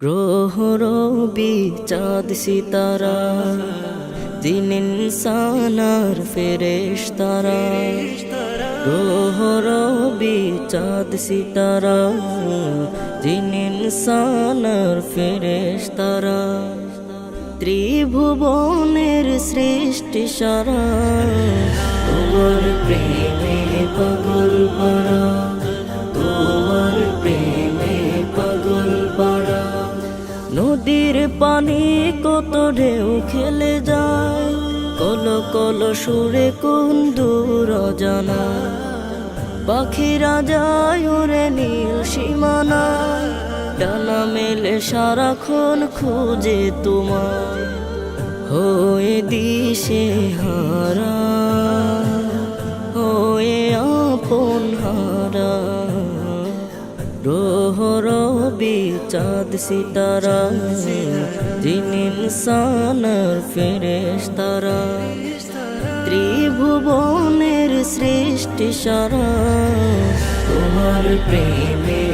গ্রহ রবি চাঁদ সিতারা, দিন ইনসানার ফেরেশ তারা। গ্রহ রবি চাঁদ সিতারা, দিন ইনসানার ফেরেশ তারা। ত্রিভুবনের সৃষ্টি সারা প্রেমে নদীর পানি কত ঢেউ খেলে যায়। কল কল সুরে কোন দূর জানা পাখিরা যায় ওরে নীল সীমানা। ডানা মেলে সারাক্ষণ খুঁজে তোমার হয়ে দিশে হারা, হয়ে আপন হারা। রোহ রবি চাঁদ সিতারা দিন ইনসান ফেরেশ তারা ত্রিভুবনের সৃষ্টি সারা তোমার প্রেমে